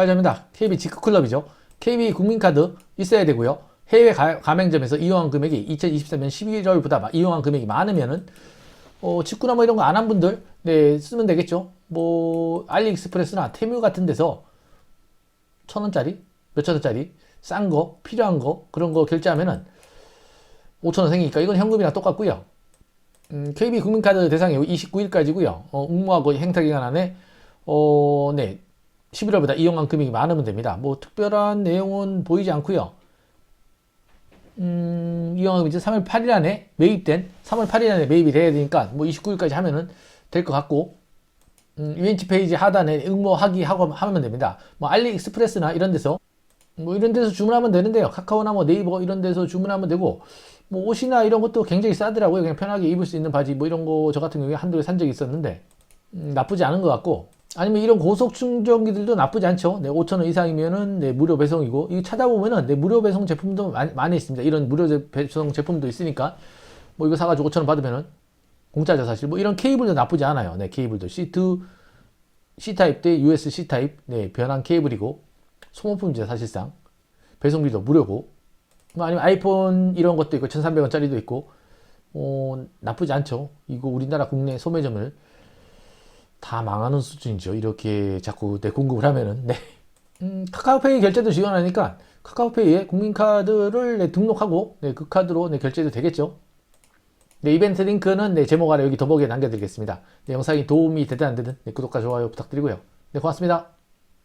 발전입니다. KB 직구클럽이죠. KB 국민카드 있어야 되고요. 해외 가, 가맹점에서 이용한 금액이 2023년 11월보다 이용한 금액이 많으면은 어, 직구나 뭐 이런 거 안 한 분들 네 쓰면 되겠죠. 뭐 알리익스프레스나 테뮤 같은 데서 천 원짜리, 몇천 원짜리 싼 거, 필요한 거 그런 거 결제하면은 5천 원 생기니까 이건 현금이랑 똑같고요. 음, KB 국민카드 대상이 29일까지고요. 어, 응모하고 행사 기간 안에 어, 네 11월보다 이용한 금액이 많으면 됩니다. 뭐 특별한 내용은 보이지 않고요. 음, 이용한 이제 3월 8일 안에 매입된 3월 8일 안에 매입이 돼야 되니까 뭐 29일까지 하면은 될 것 같고 음, 이벤트 페이지 하단에 응모하기 하고 하면 됩니다. 뭐 알리익스프레스나 이런 데서 뭐 이런 데서 주문하면 되는데요. 카카오나 뭐 네이버 이런 데서 주문하면 되고 뭐 옷이나 이런 것도 굉장히 싸더라고요. 그냥 편하게 입을 수 있는 바지 뭐 이런 거 저 같은 경우에 한두 개 산 적이 있었는데 음, 나쁘지 않은 것 같고 아니면 이런 고속 충전기들도 나쁘지 않죠. 네, 5,000원 이상이면은 네, 무료 배송이고 이거 찾아보면은 네, 무료 배송 제품도 많이, 많이 있습니다. 이런 무료 제- 배송 제품도 있으니까 뭐 이거 사가지고 5,000원 받으면은 공짜죠 사실. 뭐 이런 케이블도 나쁘지 않아요. 네, 케이블도 C2 C 타입 대 US C 타입 네, 변환 케이블이고 소모품이죠 사실상 배송비도 무료고 뭐 아니면 아이폰 이런 것도 있고 1,300원짜리도 있고 어, 나쁘지 않죠. 이거 우리나라 국내 소매점을 다 망하는 수준이죠. 이렇게 자꾸 내 공급을 하면은 네. 음, 카카오페이 결제도 지원하니까 카카오페이에 국민카드를 네, 등록하고 네, 그 카드로 네, 결제도 되겠죠. 네, 이벤트 링크는 네, 제목 아래 여기 더보기에 남겨드리겠습니다. 네, 영상이 도움이 되든 안 되든 네, 구독과 좋아요 부탁드리고요. 네, 고맙습니다.